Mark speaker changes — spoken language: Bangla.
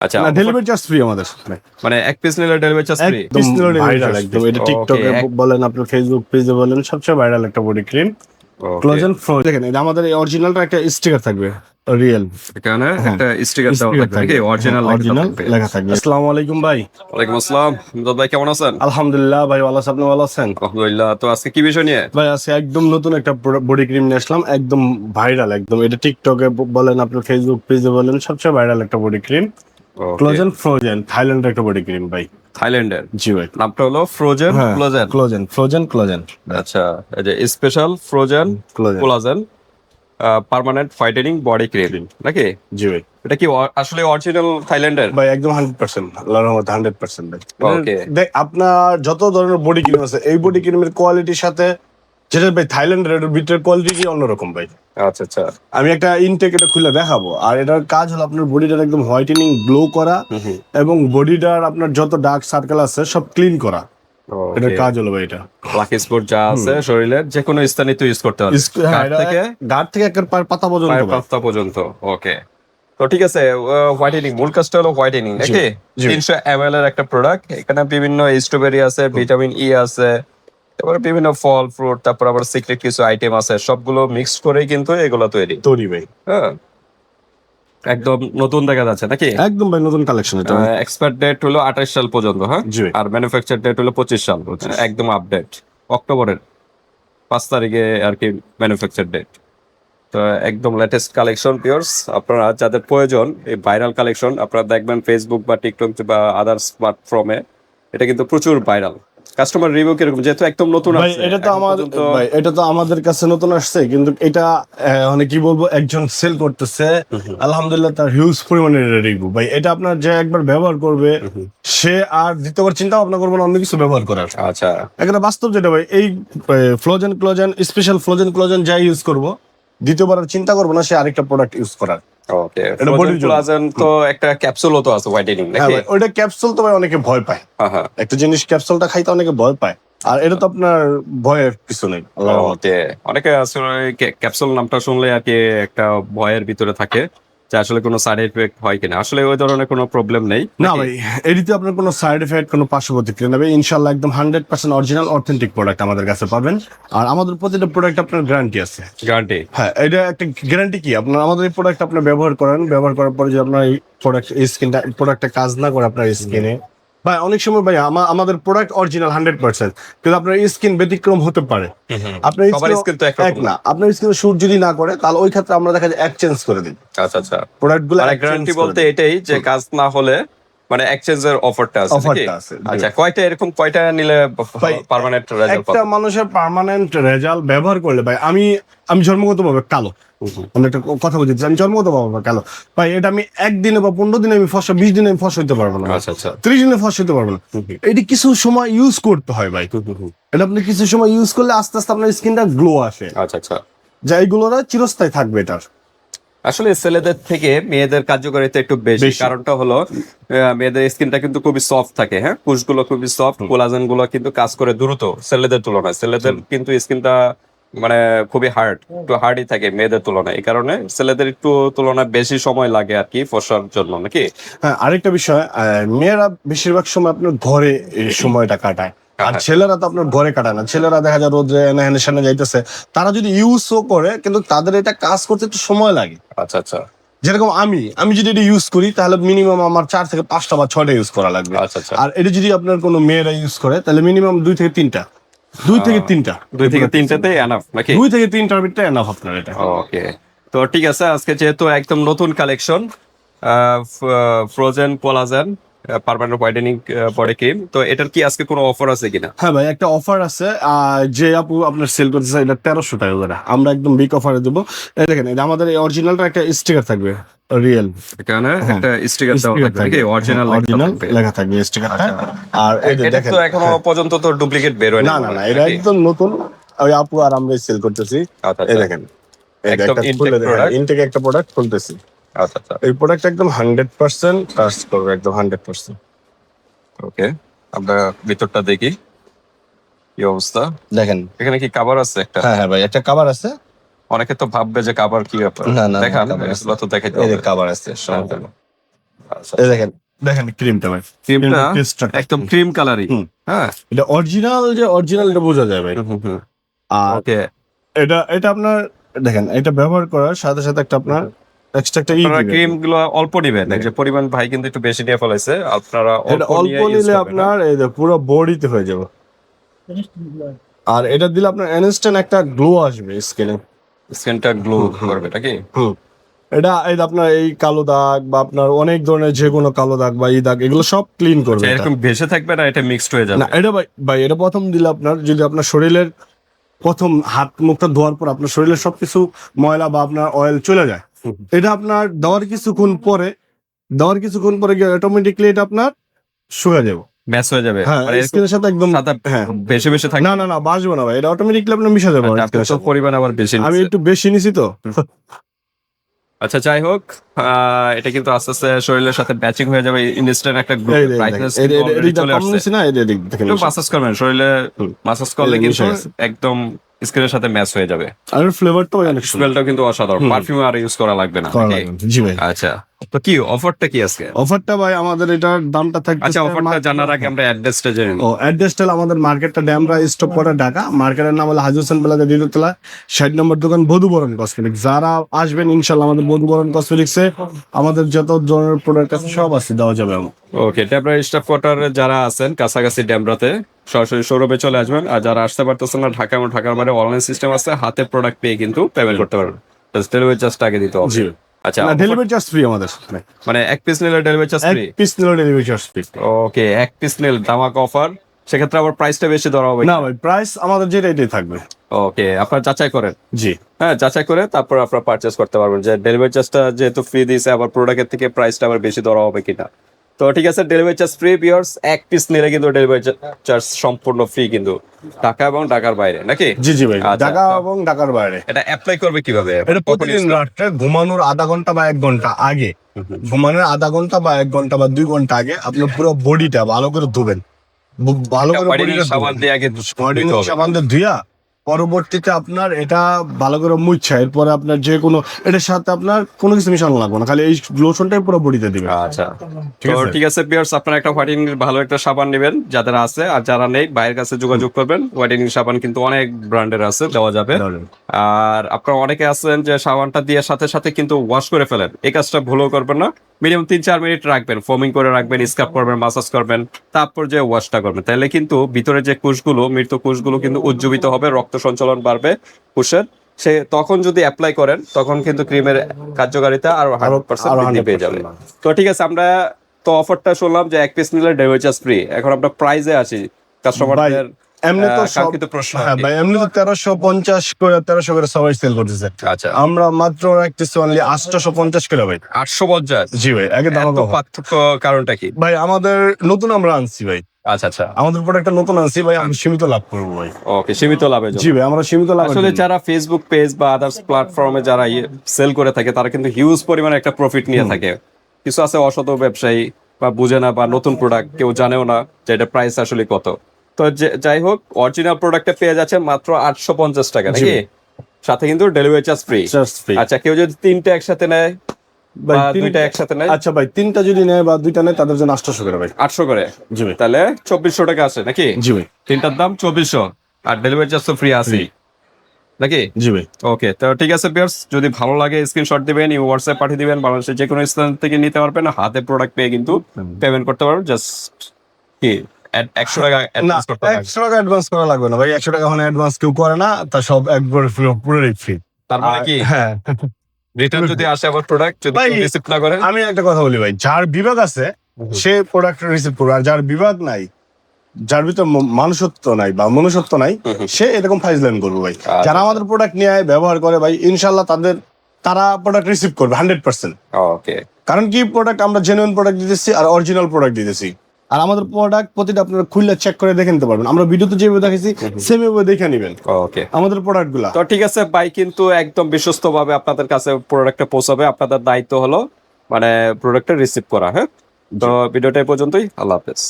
Speaker 1: আচ্ছা
Speaker 2: না ডেলিভারি চার্জ ফ্রি আমাদের
Speaker 1: মানে এক পিস নিলে ডেলিভারি চার্জ ফ্রি
Speaker 2: একদম ভাইরাল একদম। এটা টিকটকে বলেন আপনার ফেসবুক পেজে বলেন সবচেয়ে ভাইরাল একটা বডি ক্রিম ক্লোজেন ফ্লো দেখেন এটা আমাদের এই অরিজিনালটা একটা স্টিকার থাকবে রিয়েল
Speaker 1: এখানে
Speaker 2: হ্যাঁ,
Speaker 1: একটা স্টিকার থাকবে। নাকি অরিজিনাল
Speaker 2: অরিজিনাল লেখা থাকবে। আসসালামু আলাইকুম ভাই।
Speaker 1: ওয়ালাইকুম আসসালাম। আমজাদ ভাই কেমন আছেন?
Speaker 2: আলহামদুলিল্লাহ ভাই ভালো আছেন? আপনি ভালো আছেন?
Speaker 1: আলহামদুলিল্লাহ। তো আজকে কি বিষয় নিয়ে?
Speaker 2: ভাই আজকে একদম নতুন একটা বডি ক্রিম নিয়ে আসলাম। একদম ভাইরাল একদম। এটা টিকটকে বলেন আপনার ফেসবুক পেজে বলেন সবচেয়ে ভাইরাল একটা বডি ক্রিম ক্লোজেন ফ্রোজেন থাইল্যান্ডের একটা বডি ক্রিম ভাই
Speaker 1: থাইল্যান্ডের
Speaker 2: জি ভাই
Speaker 1: নামটা হলো ফ্রোজেন। ক্লোজেন
Speaker 2: ক্লোজেন ফ্রোজেন ক্লোজেন
Speaker 1: আচ্ছা এই যে স্পেশাল ফ্রোজেন
Speaker 2: ক্লোজেন
Speaker 1: কোলাজেন পার্মানেন্ট ফাইটেনিং বডি ক্রিম নাকি?
Speaker 2: জি ভাই
Speaker 1: এটা কি আসলে অরিজিনাল থাইল্যান্ডের
Speaker 2: ভাই একদম হান্ড্রেড পার্সেন্ট আল্লাহর রহমত হান্ড্রেড পার্সেন্ট ভাই
Speaker 1: ওকে
Speaker 2: দেখ আপনার যত ধরনের বডি ক্রিম আছে এই বডি ক্রিমের কোয়ালিটির সাথে যেটা ভাই থাইল্যান্ডের এটার ভিতরের কোয়ালিটি অন্যরকম ভাই?
Speaker 1: আচ্ছা আচ্ছা।
Speaker 2: আমি একটা ইনটেক এটা খুলে দেখাবো। আর এটার কাজ হলো আপনার বডিটার একদম হোয়াইটেনিং গ্লো করা এবং বডিটার আপনার যত ডার্ক সার্কেল আছে সব ক্লিন করা। এটার কাজ হলো ভাই এটা।
Speaker 1: লাকি স্পোর্ট যা আছে শরীরের যে কোনো স্থানে তো ইউজ করতে পারবে
Speaker 2: হ্যাঁ,
Speaker 1: গাঁট থেকে
Speaker 2: একের পাতা পর্যন্ত
Speaker 1: পাতা পর্যন্ত ওকে তো ঠিক আছে হোয়াইটেনিং মূল কাজটা হলো হোয়াইটেনিং নাকি। তিনশো এম এর একটা প্রোডাক্ট এখানে বিভিন্ন স্ট্রবেরি আছে ভিটামিন ই আছে তারপরে বিভিন্ন ফল ফ্রুট তারপর আবার সিক্রেট কিছু আইটেম আছে সবগুলো মিক্স করে কিন্তু এগুলো তৈরি।
Speaker 2: তৈরি ভাই।
Speaker 1: হ্যাঁ। একদম নতুন দেখা যাচ্ছে নাকি?
Speaker 2: একদম ভাই নতুন কালেকশন এটা।
Speaker 1: এক্সপায়ার ডেট হলো আঠাশ সাল পর্যন্ত হ্যাঁ? আর ম্যানুফ্যাকচার ডেট হলো পঁচিশ সাল একদম আপডেট অক্টোবরের পাঁচ তারিখে আর কি ম্যানুফ্যাকচার ডেট তো একদম লেটেস্ট কালেকশন পিওর্স আপনারা যাদের প্রয়োজন এই ভাইরাল কালেকশন আপনারা দেখবেন ফেসবুক বা টিকটক বা আদার প্ল্যাটফর্মে এটা কিন্তু প্রচুর ভাইরাল কাস্টমার রিভিউ কীরকম? যেহেতু একদম নতুন আসছে
Speaker 2: এটা তো আমাদের ভাই এটা তো আমাদের কাছে নতুন আসছে কিন্তু এটা মানে কি বলব একজন সেল করতেছে আলহামদুলিল্লাহ তার হিউজ পরিমাণের রিভিউ ভাই এটা আপনার যে একবার ব্যবহার করবে সে আর দ্বিতীয়বার চিন্তা ভাবনা করবে না অন্য কিছু ব্যবহার করার।
Speaker 1: আচ্ছা।
Speaker 2: একটা বাস্তব যেটা ভাই এই ফ্লোজেন ক্লোজেন স্পেশাল ফ্লোজেন ক্লোজেন যাই ইউজ করব দ্বিতীয়বার চিন্তা করব না সে আরেকটা প্রোডাক্ট ইউজ করার।
Speaker 1: ওকে তো একটা ক্যাপসুলও তো আছে হোয়াইটেনিং নাকি?
Speaker 2: ক্যাপসুল তো ভাই অনেকে ভয় পায়। একটা জিনিস ক্যাপসুলটা খাইতে অনেকে ভয় পায়। আর এটা তো আপনার ভয়ের কিছু নেই।
Speaker 1: ওকে অনেকে আসলে ক্যাপসুল নামটা শুনলে আর কি একটা ভয়ের ভিতরে থাকে। যে আসলে কোনো সাইড এফেক্ট হয় কিনা। আসলে ওই ধরনের কোনো প্রবলেম নেই।
Speaker 2: না ভাই এটিতে আপনার কোনো সাইড এফেক্ট কোনো পার্শ্ব প্রতিক্রিয়া নেবে ইনশাল্লাহ একদম hundred percent original authentic product আমাদের কাছে পাবেন। আর আমাদের প্রতিটা প্রোডাক্ট আপনার গ্যারান্টি আছে।
Speaker 1: গ্যারান্টি
Speaker 2: হ্যাঁ এটা একটা গ্যারান্টি কি? আপনার আমাদের এই প্রোডাক্ট আপনি ব্যবহার করেন। ব্যবহার করার পরে যে আপনার এই প্রোডাক্ট স্কিনটা প্রোডাক্টটা কাজ না করে আপনার স্কিনে ভাই অনেক সময় ভাই আমা- আমাদের প্রোডাক্ট অরিজিনাল হান্ড্রেড পার্সেন্ট কিন্তু আপনার স্কিন ব্যতিক্রম হতে পারে। আপনার
Speaker 1: স্কিন তো
Speaker 2: এক না আপনার স্কিন শুট যদি না করে তাহলে ওই ক্ষেত্রে আমরা দেখা যায় এক চেঞ্জ করে দিই।
Speaker 1: আচ্ছা আচ্ছা।
Speaker 2: প্রোডাক্টগুলো
Speaker 1: মানে গ্যারান্টি বলতে এটাই যে কাজ না হলে মানে এক্সচেঞ্জের অফারটা আছে নাকি?
Speaker 2: Offer টা আছে,
Speaker 1: আচ্ছা কয়টা এরকম কয়টা নিলে পার্মানেন্ট রেজাল্ট
Speaker 2: একটা মানুষের পার্মানেন্ট রেজাল্ট ব্যবহার করলে ভাই আমি আমি জন্মগত ভাবে কালো। আমি একটা কথা বলছি আমি জন্মগত ভাবে কালো। ভাই এটা আমি একদিনে বা পনেরো দিনে আমি ফসল বিশ দিনে আমি ফস হইতে পারব না।
Speaker 1: আচ্ছা আচ্ছা।
Speaker 2: ত্রিশ দিনে ফস হইতে পারব না। এটি কিছু সময় ইউজ করতে হয় ভাই। এটা আপনি কিছু সময় ইউজ করলে আস্তে আস্তে আপনার স্কিনটা গ্লো আসে।
Speaker 1: আচ্ছা আচ্ছা।
Speaker 2: যা এইগুলোরা চিরস্থায়ী থাকবে এটার।
Speaker 1: আসলে ছেলেদের থেকে মেয়েদের কার্যকারিতা একটু বেশি। কারণটা হলো মেয়েদের স্কিনটা কিন্তু খুবই সফট থাকে হ্যাঁ? কুশগুলো খুবই সফট কোলাজেনগুলো কিন্তু কাজ করে দ্রুত ছেলেদের তুলনায়। ছেলেদের কিন্তু স্কিনটা মানে খুবই হার্ড একটু হার্ডই থাকে মেয়েদের তুলনায়। এই কারণে ছেলেদের একটু তুলনায় বেশি সময় লাগে আর কি ফসার জন্য নাকি?
Speaker 2: হ্যাঁ আরেকটা বিষয় আহ, মেয়েরা বেশিরভাগ সময় আপনার ঘরে সময়টা কাটায়। আর। ছেলেরা তো আপনার ঘরে কাটায় না। ছেলেরা দেখা যায় রোদ্রে এনে হেনে সেনে যাইতেছে। তারা যদি ইউজও করে কিন্তু তাদের এটা কাজ করতে একটু সময় লাগে।
Speaker 1: আচ্ছা আচ্ছা।
Speaker 2: যেরকম আমি আমি যদি এটা ইউজ করি তাহলে মিনিমাম আমার চার থেকে পাঁচটা বা ছয়টা ইউজ করা লাগবে।
Speaker 1: আচ্ছা আচ্ছা।
Speaker 2: আর এটা যদি আপনার কোনো মেয়েরা ইউজ করে তাহলে মিনিমাম দুই থেকে তিনটা। দুই থেকে তিনটা।
Speaker 1: দুই থেকে তিনটাতে এনাফ নাকি?
Speaker 2: দুই থেকে তিনটার ভিতরে এনাফ আপনার এটা।
Speaker 1: ওকে তো ঠিক আছে আজকে যেহেতু একদম নতুন collection frozen collagen permanent whitening body cream তো এটার কি আজকে কোনো অফার আছে কিনা?
Speaker 2: হ্যাঁ ভাই একটা অফার আছে। যে আপু আপনার সেল করতে চাই এটা তেরোশো টাকা করে। আমরা একদম বিগ অফারে দেবো। দেখেন আমাদের এই অরিজিনালটা একটা স্টিকার থাকবে রিয়েল
Speaker 1: এখানে একটা স্টিকার থাকবে অরিজিনাল
Speaker 2: অরিজিনাল লেখা থাকবে। স্টিকারটা আর এই দেখেন
Speaker 1: তো এখনও পর্যন্ত তো ডুপ্লিকেট বের হয়
Speaker 2: না না না এটা একদম নতুন। ওই আপু আর আমরা সেল করতেছি।
Speaker 1: আচ্ছা
Speaker 2: এই
Speaker 1: আচ্ছা।
Speaker 2: দেখেন।
Speaker 1: একদম।
Speaker 2: ইনটেক একটা প্রোডাক্ট খুলতেছি।
Speaker 1: আচ্ছা আচ্ছা।
Speaker 2: এই প্রোডাক্ট একদম হান্ড্রেড পার্সেন্ট কাজ করবে একদম হান্ড্রেড পার্সেন্ট
Speaker 1: ওকে আমরা ভিতরটা দেখি। কি অবস্থা?
Speaker 2: দেখেন।
Speaker 1: এখানে কি কাভার আছে একটা?
Speaker 2: হ্যাঁ হ্যাঁ ভাই একটা কাভার আছে।
Speaker 1: অনেকে তো ভাববে যে কাভার কি ব্যাপার?
Speaker 2: না, না,
Speaker 1: দেখান। এগুলো তো দেখাইতে
Speaker 2: এই কাভার আছে
Speaker 1: আচ্ছা।
Speaker 2: এই দেখেন। দেখেন ক্রিমটা ভাই।
Speaker 1: ক্রিমটা একদম ক্রিম কালারই হ্যাঁ।
Speaker 2: এটা অরিজিনাল যে অরিজিনাল এটা বোঝা যায় ভাই। আর
Speaker 1: ওকে
Speaker 2: এটা এটা আপনার দেখেন এটা ব্যবহার করার সাথে সাথে একটা আপনার এক্সট্রা একটা ই
Speaker 1: আপনারা
Speaker 2: দিবে।
Speaker 1: ক্রিমগুলো অল্প নিবেন। যে পরিমাণ ভাই কিন্তু একটু বেশি নিয়ে ফেলাইছে। আপনারা
Speaker 2: অল্প নিলে আপনার এই যে পুরো বডিতে হয়ে যাবে। আর এটা দিলে আপনার ইনস্ট্যান্ট একটা গ্লো আসবে স্কিনে
Speaker 1: হ্যাঁ? স্কিনটা গ্লো করবে এটা কি
Speaker 2: এটা এই আপনার এই কালো দাগ বা আপনার অনেক ধরনের যে কোনো কালো দাগ বা এই দাগ এগুলো সব ক্লিন করবে
Speaker 1: আচ্ছা, এরকম ভেসে থাকবে না? এটা মিক্সড হয়ে যাবে?
Speaker 2: না এটা ভাই ভাই এটা প্রথম দিলে আপনার যদি আপনার শরীরের প্রথম হাত মুখটা ধোয়ার পর আপনার শরীরের সবকিছু ময়লা বা আপনার অয়েল চলে যায়। এটা আপনার দেওয়ার কিছুক্ষণ পরে দেওয়ার কিছুক্ষণ পরে গিয়ে অটোমেটিকলি এটা আপনার শুয়ে যাবে।
Speaker 1: ম্যাচ হয়ে যাবে।
Speaker 2: হ্যাঁ
Speaker 1: মানে
Speaker 2: স্কিনের সাথে একদম হ্যাঁ।
Speaker 1: বেশি বেশি থাকবে।
Speaker 2: না না না বাসবো না ভাই এটা অটোমেটিকলি আপনার মিশে যাবে।
Speaker 1: আচ্ছা। পরিমাণ আবার বেশি
Speaker 2: আমি একটু বেশি নিছি তো।
Speaker 1: আচ্ছা যাই হোক আহ, এটা কিন্তু আস্তে আস্তে শরীরের সাথে ম্যাচিং হয়ে যাবে। ইনস্ট্যান্ট একটা গ্রুপ ব্রাইটনেস চলে আসছে।
Speaker 2: না দেখেন
Speaker 1: একটু মাসাজ করবেন শরীরে। মাসাজ করলে কিন্তু। একদম স্কিনের সাথে ম্যাচ হয়ে যাবে।
Speaker 2: আর ফ্লেভারটা অনেক
Speaker 1: স্মেলটাও কিন্তু অসাধারণ। পারফিউম আর ইউজ করা লাগবে না।
Speaker 2: জি ভাই।
Speaker 1: আচ্ছা। তো কি অফারটা কি আজকে?
Speaker 2: অফারটা ভাই আমাদের এটার দামটা থাকবে
Speaker 1: আচ্ছা অফারটা জানার আগে আমরা অ্যাড্রেসটা জেনে
Speaker 2: ও অ্যাড্রেসটা আমাদের মার্কেটটা ড্যামরা স্টপ করে ঢাকা। মার্কেটের নাম হলো হাজি হোসেন প্লাজা দ্বিতীয়তলা ষাট নম্বর দোকান বধুবরণ কসমেটিক যারা আসবেন ইনশাল্লাহ আমাদের বধুবরণ কসমেটিক্সে আমাদের যত ধরনের প্রোডাক্ট আছে সব আছে দেওয়া যাবে।
Speaker 1: ওকে ট্যাবরা স্টাফ কোয়ার্টারে যারা আছেন কাছাকাছি ড্যামরাতে সরাসরি শোরুমে চলে আসবেন। আর যারা আসতে পারতেছেন না ঢাকা এবং ঢাকার বাইরে অনলাইন সিস্টেম আছে হাতে প্রোডাক্ট পেয়ে কিন্তু পেমেন্ট করতে পারবেন। ডেলিভারি চার্জটা আগে দিতে হবে। আচ্ছা
Speaker 2: না ডেলিভারি চার্জ ফ্রি আমাদের
Speaker 1: মানে এক পিস নিলে ডেলিভারি চার্জ
Speaker 2: এক পিস নিলে ডেলিভারি চার্জ ফ্রি
Speaker 1: ওকে এক পিস নিলে দামাক অফার সেক্ষেত্রে আবার প্রাইসটা বেশি ধরা হবে
Speaker 2: না ভাই প্রাইস আমাদের যেটা এটাই থাকবে।
Speaker 1: ওকে আপনার যাচাই করেন।
Speaker 2: জি।
Speaker 1: হ্যাঁ যাচাই করে তারপর আপনারা পারচেস করতে পারবেন যে ডেলিভারি চার্জটা যেহেতু ফ্রি দিয়েছে আবার প্রোডাক্টের থেকে প্রাইসটা আবার বেশি ধরা হবে কিনা। তো ঠিক আছে ডেলিভারি চার্জ ফ্রি পিওর্স এক পিস নিলে কিন্তু ডেলিভারি চার্জ সম্পূর্ণ ফ্রি কিন্তু ঢাকা এবং ঢাকার বাইরে নাকি?
Speaker 2: জি জি ভাই
Speaker 1: আচ্ছা,
Speaker 2: ঢাকা এবং ঢাকার বাইরে।
Speaker 1: এটা অ্যাপ্লাই করবে কীভাবে?
Speaker 2: এটা প্রতিদিন রাত্রে ঘুমানোর আধা ঘণ্টা বা এক ঘণ্টা আগে। ঘুমানোর আধা ঘণ্টা বা এক ঘণ্টা বা দুই ঘণ্টা আগে আপনি পুরো বডিটা ভালো করে ধুবেন। ভালো করে বডিটা
Speaker 1: সাবান দিয়ে আগে
Speaker 2: বডি সাবান দিয়ে ধুইয়া পরবর্তীতে আপনার এটা ভালো করে মুচ্ছা এরপরে আপনার যে কোনো এটার সাথে আপনার কোনো কিছু মিশানো লাগবে না খালি এই লোশনটাই পুরো বডিতে দিবে
Speaker 1: আচ্ছা।
Speaker 2: ঠিক
Speaker 1: তো
Speaker 2: আছে?
Speaker 1: ঠিক আছে পিয়ার্স আপনারা একটা হোয়াইটেনিং ভালো একটা সাবান নেবেন যাদের আছে আর যারা নেই বাইরের কাছে যোগাযোগ করবেন। হোয়াইটেনিং সাবান কিন্তু অনেক ব্র্যান্ডের আছে দেওয়া যাবে। আর আপনারা অনেকে আছেন যে সাবানটা দিয়ে সাথে সাথে কিন্তু ওয়াশ করে ফেলেন। এই কাজটা ভুলও করবেন না। মিনিমাম তিন চার মিনিট রাখবেন ফোমিং করে রাখবেন স্কাপ করবেন মাসাজ করবেন তারপর যে ওয়াশটা করবেন। তাহলে কিন্তু ভিতরে যে কোষগুলো মৃত কোষগুলো কিন্তু উজ্জীবিত হবে রক্ত সঞ্চালন বাড়বে কোষের সে তখন যদি অ্যাপ্লাই করেন তখন কিন্তু ক্রিমের কার্যকারিতা আরও হান্ড্রেড পার্সেন্ট বৃদ্ধি পেয়ে যাবে। তো ঠিক আছে আমরা তো অফারটা শুনলাম যে এক পিস নিলে ডেলিভারি চার্জ ফ্রি এখন আমরা প্রাইজে আসি কাস্টমারদের
Speaker 2: এমনি তো
Speaker 1: কাঙ্ক্ষিত প্রশ্ন
Speaker 2: হ্যাঁ ভাই এমনি তো তেরোশো পঞ্চাশ করে তেরোশো করে সবাই সেল করতেছে।
Speaker 1: আচ্ছা।
Speaker 2: আমরা মাত্র রাখতেছি অনলি আটশোশো পঞ্চাশ করে ভাই।
Speaker 1: আটশো পঞ্চাশ?
Speaker 2: জি ভাই আগে দাম
Speaker 1: পার্থক্য কারণটা কি?
Speaker 2: ভাই আমাদের নতুন আমরা আনছি ভাই।
Speaker 1: আচ্ছা আচ্ছা।
Speaker 2: আমাদের প্রোডাক্টটা নতুন আনছি ভাই আমরা সীমিত লাভ করব ভাই।
Speaker 1: ওকে সীমিত
Speaker 2: জি ভাই আমরা সীমিত লাভ
Speaker 1: আসলে যারা ফেসবুক পেজ বা আদার্স প্ল্যাটফর্মে যারা সেল করে থাকে তারা কিন্তু হিউজ পরিমাণে একটা প্রফিট নিয়ে থাকে। কিছু আছে অসত ব্যবসায়ী বা বুঝে না বা নতুন প্রোডাক্ট কেউ জানেও না যে এটা প্রাইস আসলে কত। তো যাই হোক অরিজিনাল প্রোডাক্টটা পেয়ে যাচ্ছে মাত্র আটশো পঞ্চাশ টাকা নাকি? সাথে কিন্তু ডেলিভারি চার্জ ফ্রি আচ্ছা কেউ যদি তিনটা একসাথে নেয় বা দুইটা একসাথে নেয়?
Speaker 2: আচ্ছা ভাই তিনটা যদি নেয় বা দুইটা নেয় তাদের জন্য আটশোশো করে ভাই।
Speaker 1: আটশো করে?
Speaker 2: জি ভাই।
Speaker 1: তাহলে চব্বিশশো টাকা আছে নাকি?
Speaker 2: জি ভাই।
Speaker 1: তিনটার দাম চব্বিশশো আর ডেলিভারি চার্জ তো ফ্রি আছে নাকি?
Speaker 2: জি ভাই।
Speaker 1: ওকে তো ঠিক আছে বিয়ার্স যদি ভালো লাগে স্ক্রিনশট দিবেন ইউ হোয়াটসঅ্যাপ পাঠিয়ে দিবেন বাংলাদেশের যে কোনো স্থান থেকে নিতে পারবেন হাতে প্রোডাক্ট পেয়ে কিন্তু পেমেন্ট করতে পারবেন জাস্ট কি একশো টাকা অ্যাডভান্স করতে হবে
Speaker 2: একশো টাকা অ্যাডভান্স করা লাগবে না ভাই একশো টাকা ওখানে অ্যাডভান্স কেউ করে না তা সব একবার পুরোই ফ্রি
Speaker 1: তার মানে কি?
Speaker 2: হ্যাঁ।
Speaker 1: রিটার্ন যদি আসে আবার প্রোডাক্ট যদি রিসিভ না করে?
Speaker 2: আমি একটা কথা বলি ভাই যার বিভাগ আছে সে প্রোডাক্ট রিসিভ করবে আর যার বিভাগ নাই যার ভিতর মানুষত্ব নাই বা মনুষ্যত্ব নাই সে এরকম ফাইজলাইন করবে ভাই।
Speaker 1: আচ্ছা।
Speaker 2: যারা আমাদের প্রোডাক্ট নিয়ে ব্যবহার করে ভাই ইনশাল্লাহ তাদের তারা প্রোডাক্ট রিসিভ করবে হান্ড্রেড পার্সেন্ট
Speaker 1: ওকে
Speaker 2: কারণ কি প্রোডাক্ট আমরা জেনুইন প্রোডাক্ট দিতেছি আর অরিজিনাল প্রোডাক্ট দিতেছি। আর আমাদের প্রোডাক্ট প্রতিটা আপনারা খুললে চেক করে দেখে নিতে পারবেন। আমরা ভিডিওতে যেভাবে দেখেছি সেম এভাবে দেখে নেবেন।
Speaker 1: ওকে
Speaker 2: আমাদের প্রোডাক্টগুলো
Speaker 1: তো ঠিক আছে ভাই কিন্তু একদম বিশ্বস্তভাবে আপনাদের কাছে প্রোডাক্টটা পৌঁছাবে। আপনাদের দায়িত্ব হলো মানে প্রোডাক্টটা রিসিভ করা হ্যাঁ? তো ভিডিওটা পর্যন্তই। আল্লাহ হাফেজ।